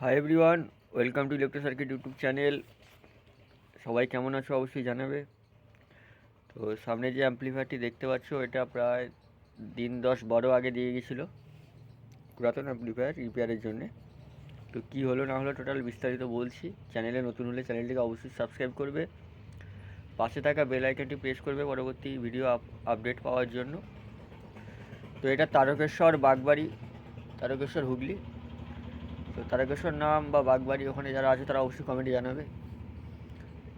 Hi everyone welcome to Electro Circuit YouTube channel সবাই কেমন আছো অবশ্যই জানাবে। তো সামনে যে অ্যাম্পলিফায়ারটি দেখতে পাচ্ছ, এটা প্রায় দিন দশ বারো আগে দিয়ে গেছিল পুরাতন অ্যাম্পলিফায়ার রিপেয়ারের জন্যে। তো কী হলো না হলো টোটাল বিস্তারিত বলছি। চ্যানেলে নতুন হলে চ্যানেলটিকে অবশ্যই সাবস্ক্রাইব করবে। পাশে থাকা বেল আইকনটি প্রেস করবে পরবর্তী ভিডিও আপডেট পাওয়ার জন্য। তো এটা তারকেশ্বর বাগবাড়ি, তারকেশ্বর হুগলি। তো তারকেশ্বর নাম বা বাগবাড়ি ওখানে যারা আছে তারা অবশ্যই কমেন্টে জানাবে।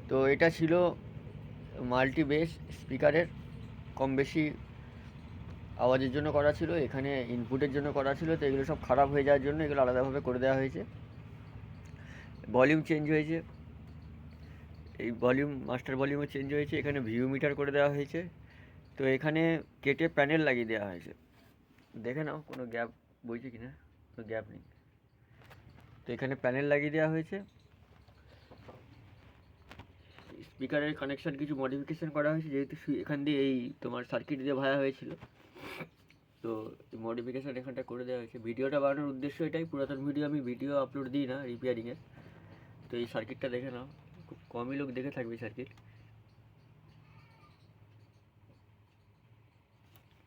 তো এটা ছিল মাল্টি বেস স্পিকারের কম বেশি আওয়াজের জন্য করা ছিল, এখানে ইনপুটের জন্য করা ছিল, তো এগুলো সব খারাপ হয়ে যাওয়ার জন্য এগুলো আলাদাভাবে করে দেওয়া হয়েছে। ভলিউম চেঞ্জ হয়েছে। এই ভলিউম মাস্টার ভলিউমও চেঞ্জ হয়েছে, এখানে ভিউ মিটার করে দেওয়া হয়েছে। তো এখানে কেটে প্যানেল লাগিয়ে দেওয়া হয়েছে। দেখে নাও কোনো গ্যাপ বইছে কি না কোনো গ্যাপ নেই। তো এখানে প্যানেল লাগিয়ে দেওয়া হয়েছে। স্পিকারের কানেকশান কিছু মডিফিকেশান করা হয়েছে, যেহেতু এখান দিয়ে এই তোমার সার্কিট দিয়ে ভায়া হয়েছিল। তো মডিফিকেশান এখানটা করে দেওয়া হয়েছে। ভিডিওটা বানানোর উদ্দেশ্য এটাই, পুরাতন ভিডিও আমি ভিডিও আপলোড দিই না রিপেয়ারিংয়ের তো এই সার্কিটটা দেখে নাও, খুব কমই লোক দেখে থাকবে সার্কিট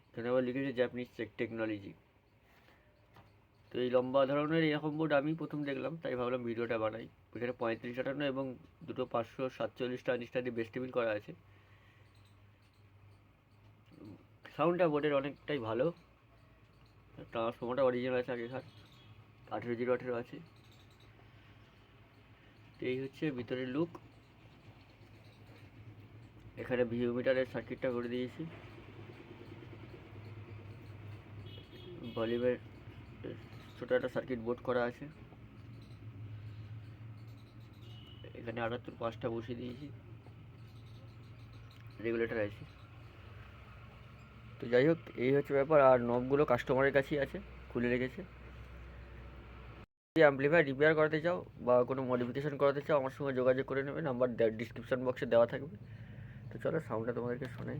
এখানে আবার লিখেছে জাপানিজ টেকনোলজি তো এই লম্বা ধরনের এরকম বোর্ড আমি প্রথম দেখলাম, তাই ভাবলাম ভিডিওটা বানাই। এখানে পঁয়ত্রিশ আটান্ন এবং দুটো পাঁচশো সাতচল্লিশ ট্রানজিস্টার দিয়ে বেস্টিবিল করা আছে। সাউন্ডটা বোর্ডের অনেকটাই ভালো। ট্রান্সফর্মারটা অরিজিনাল আছে আগেকার আঠেরো জিরো আঠেরো আছে। তো এই হচ্ছে ভিতরের লুক এখানে ভিউমিটারের সার্কিটটা করে দিয়েছি। ভলিউমের ছোটো একটা সার্কিট বোর্ড করা আছে। এখানে আটাত্তর পাঁচটা বসিয়ে দিয়েছি। রেগুলেটর আছে। তো যাই হোক, এই হচ্ছে ব্যাপার। আর নবগুলো কাস্টমারের কাছেই আছে, খুলে রেখেছে। যদি অ্যাম্পলিফায়ার রিপেয়ার করাতে চাও বা কোনো মডিফিকেশন করাতে চাও, আমার সঙ্গে যোগাযোগ করে নেবে। নাম্বার ডিসক্রিপশন বক্সে দেওয়া থাকবে। তো চলো সাউন্ডটা তোমাদেরকে শোনাই।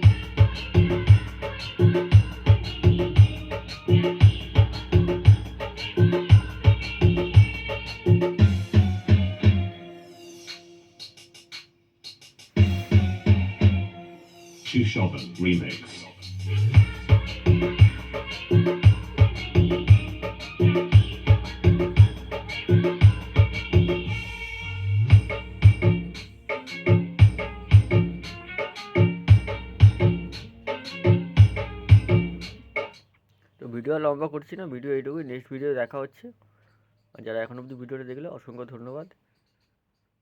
Shoven Remix. ভিডিও লম্বা করছি না, ভিডিও এইটুকুই। নেক্সট ভিডিও দেখা হচ্ছে। যারা এখন অবধি ভিডিওটা দেখলে, অসংখ্য ধন্যবাদ।